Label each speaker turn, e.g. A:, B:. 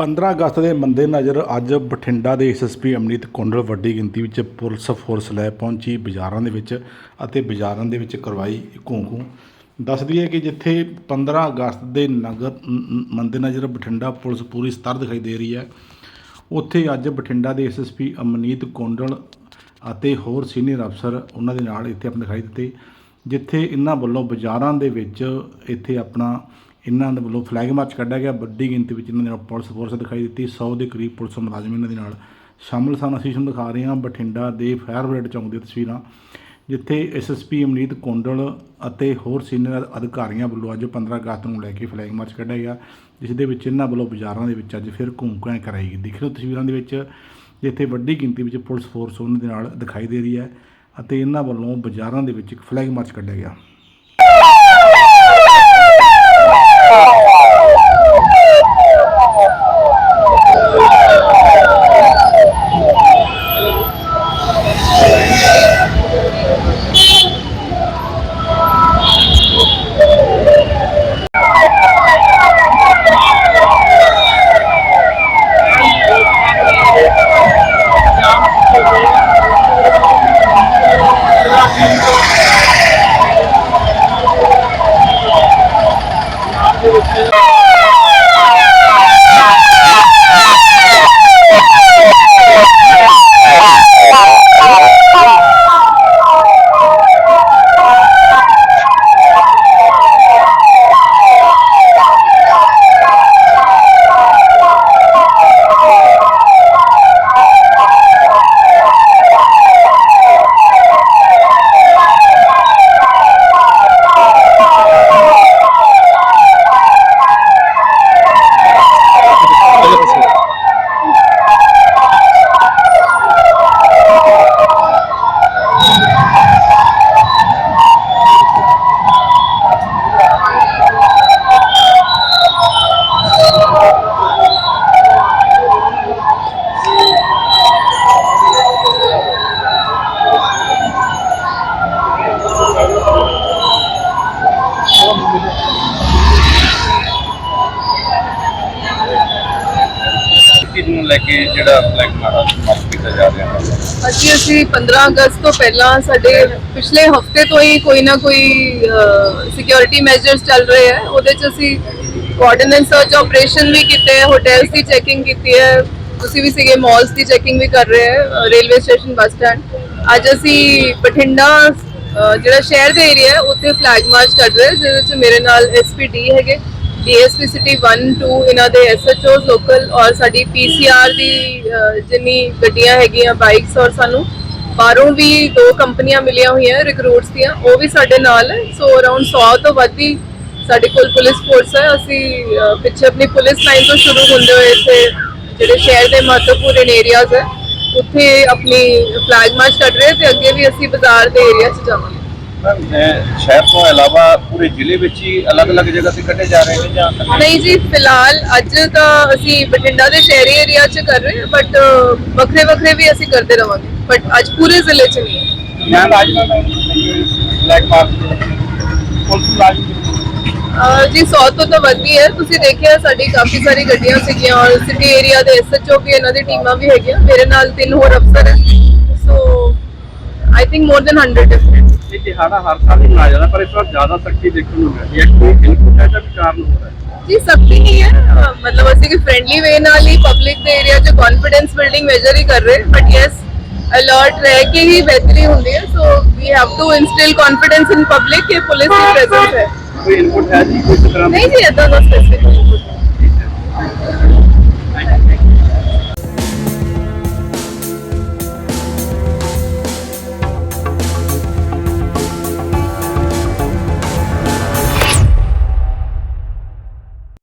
A: 15 ਅਗਸਤ ਦੇ ਮੰਦੇ ਨਜ਼ਰ ਅੱਜ ਬਠਿੰਡਾ ਦੇ ਐਸਐਸਪੀ ਅਮਨੀਤ ਕੁੰਡਲ ਵੱਡੀ ਗਿਣਤੀ ਵਿੱਚ ਪੁਲਿਸ ਫੋਰਸ ਲੈ ਪਹੁੰਚੀ। ਬਾਜ਼ਾਰਾਂ ਦੇ ਵਿੱਚ ਅਤੇ ਬਾਜ਼ਾਰਾਂ ਦੇ ਵਿੱਚ ਕਰਵਾਈ ਘੂੰ ਘੂੰ। ਦੱਸ ਦਈਏ ਕਿ ਜਿੱਥੇ 15 ਅਗਸਤ ਦੇ ਨਗਰ ਮੰਦੇ ਨਜ਼ਰ ਬਠਿੰਡਾ ਪੁਲਿਸ ਪੂਰੀ ਸਤਰ ਦਿਖਾਈ ਦੇ ਰਹੀ ਹੈ। ਉੱਥੇ ਅੱਜ ਬਠਿੰਡਾ ਦੇ ਐਸਐਸਪੀ ਅਮਨੀਤ ਕੁੰਡਲ ਅਤੇ ਹੋਰ ਸੀਨੀਅਰ ਅਫਸਰ ਉਹਨਾਂ ਦੇ ਨਾਲ ਇੱਥੇ ਆਪਣੇ ਦਿਖਾਈ ਦਿੱਤੇ, ਜਿੱਥੇ ਇਹਨਾਂ ਵੱਲੋਂ ਬਾਜ਼ਾਰਾਂ ਦੇ ਵਿੱਚ ਇੱਥੇ ਆਪਣਾ ਇਹਨਾਂ ਦੇ ਵੱਲੋਂ ਫਲੈਗ ਮਾਰਚ ਕੱਢਿਆ ਗਿਆ। ਵੱਡੀ ਗਿਣਤੀ ਵਿੱਚ ਇਹਨਾਂ ਦੇ ਨਾਲ ਪੁਲਿਸ ਫੋਰਸ ਦਿਖਾਈ ਦਿੱਤੀ। 100 ਦੇ ਕਰੀਬ ਪੁਲਿਸ ਮੁਲਾਜ਼ਮ ਇਹਨਾਂ ਦੇ ਨਾਲ ਸ਼ਾਮਲ ਸਨ। ਅਸੀਂ ਤੁਹਾਨੂੰ ਦਿਖਾ ਰਹੇ ਹਾਂ ਬਠਿੰਡਾ ਦੇ ਫਾਇਰ ਬ੍ਰਿਗੇਡ ਚੌਂਕ ਦੀਆਂ ਤਸਵੀਰਾਂ, ਜਿੱਥੇ ਐਸਐਸਪੀ ਅਮਨੀਤ ਕੋਂਡਲ ਅਤੇ ਹੋਰ ਸੀਨੀਅਰ ਅਧਿਕਾਰੀਆਂ ਵੱਲੋਂ ਅੱਜ 15 ਅਗਸਤ ਨੂੰ ਲੈ ਕੇ ਫਲੈਗ ਮਾਰਚ ਕੱਢਿਆ ਗਿਆ, ਜਿਸ ਦੇ ਵਿੱਚ ਇਹਨਾਂ ਵੱਲੋਂ ਬਾਜ਼ਾਰਾਂ ਦੇ ਵਿੱਚ ਅੱਜ ਫਿਰ ਘੂੰਕਾਂ ਕਰਾਈ ਗਈ। ਦਿਖ ਰਹੇ ਤਸਵੀਰਾਂ ਦੇ ਵਿੱਚ, ਜਿੱਥੇ ਵੱਡੀ ਗਿਣਤੀ ਵਿੱਚ ਪੁਲਿਸ ਫੋਰਸ ਉਹਨਾਂ ਦੇ ਨਾਲ ਦਿਖਾਈ ਦੇ ਰਹੀ ਹੈ ਅਤੇ ਇਹਨਾਂ ਵੱਲੋਂ ਬਾਜ਼ਾਰਾਂ ਦੇ ਵਿੱਚ ਇੱਕ ਫਲੈਗ ਮਾਰਚ ਕੱਢਿਆ ਗਿਆ। Oh!
B: ਚੀਜ਼ ਨੂੰ ਲੈ ਕੇ ਜਿਹੜਾ ਫਲੈਗ ਮਾਰਾ ਮਾਰਚ ਕੀਤਾ ਜਾ ਰਿਹਾ ਹੈ?
C: ਅਸੀਂ ਅਸੀਂ 15 ਅਗਸਤ ਤੋਂ ਪਹਿਲਾਂ ਸਾਡੇ ਪਿਛਲੇ ਹਫ਼ਤੇ ਤੋਂ ਹੀ ਕੋਈ ਨਾ ਕੋਈ ਸਿਕਿਉਰਿਟੀ ਮੈਜਰਸ ਚੱਲ ਰਹੇ ਹੈ। ਉਹਦੇ ਚ ਅਸੀਂ ਕੋਆਰਡੀਨੇਟ ਸਰਚ ਆਪਰੇਸ਼ਨ ਵੀ ਕੀਤੇ ਹੋਟਲਸ ਦੀ ਚੈਕਿੰਗ ਕੀਤੀ ਹੈ। ਤੁਸੀਂ ਵੀ ਸੀਗੇ ਮਾਲਸ ਦੀ ਚੈਕਿੰਗ ਵੀ ਕਰ ਰਹੇ ਹੈ ਰੇਲਵੇ ਸਟੇਸ਼ਨ ਬੱਸ ਸਟੈਂਡ ਅੱਜ ਅਸੀਂ ਬਠਿੰਡਾ ਜਿਹੜਾ ਸ਼ਹਿਰ ਦੇ ਏਰੀਆ ਹੈ, ਉੱਥੇ ਫਲੈਗ ਮਾਰਚ ਕੱਢ ਰਹੇ ਜਿਹਦੇ ਵਿੱਚ ਮੇਰੇ ਨਾਲ ਐਸਪੀਡੀ ਹੈਗੇ। ਡੀਐਸਪੀ ਸਿਟੀ 1 2 ਇਹਨਾਂ ਦੇ ਐਸਐਚਓਸ ਲੋਕਲ ਔਰ ਸਾਡੀ ਪੀਸੀਆਰ ਦੀ ਜਿੰਨੀ ਗੱਡੀਆਂ ਹੈਗੀਆਂ ਬਾਈਕਸ ਔਰ ਸਾਨੂੰ ਬਾਹਰੋਂ ਵੀ ਦੋ ਕੰਪਨੀਆਂ ਮਿਲੀਆਂ ਹੋਈਆਂ ਰਿਕਰੂਟਸ ਦੀਆਂ, ਉਹ ਵੀ ਸਾਡੇ ਨਾਲ ਹੈ। ਸੋ ਅਰਾਊਂਡ 100 ਤੋਂ ਵੱਧ ਹੀ ਸਾਡੇ ਕੋਲ ਪੁਲਿਸ ਫੋਰਸ ਹੈ। ਅਸੀਂ ਪਿੱਛੇ ਆਪਣੀ ਪੁਲਿਸ ਲਾਈਨ ਤੋਂ ਸ਼ੁਰੂ ਹੁੰਦੇ ਹੋਏ ਇੱਥੇ ਜਿਹੜੇ ਸ਼ਹਿਰ ਦੇ ਮਹੱਤਵਪੂਰਨ ਏਰੀਆਜ਼ ਹੈ, ਉੱਥੇ ਆਪਣੀ ਫਲੈਗ ਮਾਰਚ ਕੱਢ ਰਹੇ ਹਾਂ ਤੇ ਅੱਗੇ ਵੀ ਅਸੀਂ ਬਾਜ਼ਾਰ ਦੇ ਏਰੀਆ 'ਚ ਜਾਵਾਂਗੇ।
B: ਸ਼ਹਿਰ ਤੋਂ ਇਲਾਵਾ ਪੂਰੇ ਜ਼ਿਲ੍ਹੇ ਵਿੱਚ ਹੀ ਅਲੱਗ-ਅਲੱਗ ਜਗ੍ਹਾ ਤੇ ਕੱਢੇ ਜਾ ਰਹੇ ਨੇ ਜਾਂ
C: ਨਹੀਂ ਜੀ ਫਿਲਹਾਲ ਅੱਜ ਤਾਂ ਅਸੀਂ ਬਠਿੰਡਾ ਦੇ ਸ਼ਹਿਰੀ ਏਰੀਆ 'ਚ ਕਰ ਰਹੇ ਹਾਂ ਬਟ ਵੱਖਰੇ ਵੱਖਰੇ ਵੀ ਅਸੀਂ ਕਰਦੇ ਰਵਾਂਗੇ ਬਟ ਅੱਜ ਪੂਰੇ ਜ਼ਿਲ੍ਹੇ 'ਚ ਨਹੀਂ ਹੈ।
B: ਮੈਂ ਪੁਲਿਸ
C: ਜੀ। 100 ਤੋਂ ਤਾਂ ਵੱਧ ਹੀ ਹੈ। ਤੁਸੀਂ ਦੇਖਿਆ ਸਾਡੀ ਕਾਫੀ ਸਾਰੀ ਗੱਡੀਆਂ ਸੀਗੀਆਂ ਔਰ ਸਿਟੀ ਏਰੀਆ ਦੇ ਐਸਐਚਓ ਵੀ ਇਹਨਾਂ ਦੀ ਟੀਮਾਂ ਵੀ ਹੈਗੀਆਂ। ਮੇਰੇ ਨਾਲ ਤਿੰਨ ਹੋਰ ਅਫਸਰ ਹੈ। So I think more than 100 different
B: ਇਹ ਦਿਹਾੜਾ ਹਰ ਸਾਲ ਹੀ ਮਨਾਇਆ ਜਾਂਦਾ ਪਰ ਇਸ ਵਾਰ ਜ਼ਿਆਦਾ ਸਖਤੀ ਦੇਖਣ ਨੂੰ ਮਿਲ ਰਹੀ ਹੈ ਕੋਈ ਇਨਪੁਟ ਹੈ ਜਾਂ ਵੀ ਕਾਰਨ ਹੋ ਰਿਹਾ ਹੈ
C: ਜੀ ਸਖਤੀ ਨਹੀਂ ਹੈ ਅਹ ਮਤਲਬ ਅਸੀਂ ਕਿ ਫ੍ਰੈਂਡਲੀ ਵੇ ਨਾਲ ਹੀ ਪਬਲਿਕ ਦੇ ਏਰੀਆ 'ਚ ਕੌਨਫੀਡੈਂਸ ਬਿਲਡਿੰਗ ਮੈਜਰ ਹੀ ਕਰ ਰਹੇ ਬਟ ਯੈਸ ਅਲਰਟ ਰਹਿ ਕੇ ਹੀ ਬਿਹਤਰੀ ਹੁੰਦੀ ਹੈ so we have to instil confidence in public ਕਿ ਪੁਲਿਸ ਦੀ ਪ੍ਰੈਜ਼ੈਂਸ ਹੈ
B: ਕੋਈ ਇਨਪੁਟ ਹੈ ਜੀ ਕੋਈ ਤਰ੍ਹਾਂ
C: ਨਹੀਂ ਜੀ ਇਦਾਂ ਦਾ ਸਪੈਸਿਫਿਕ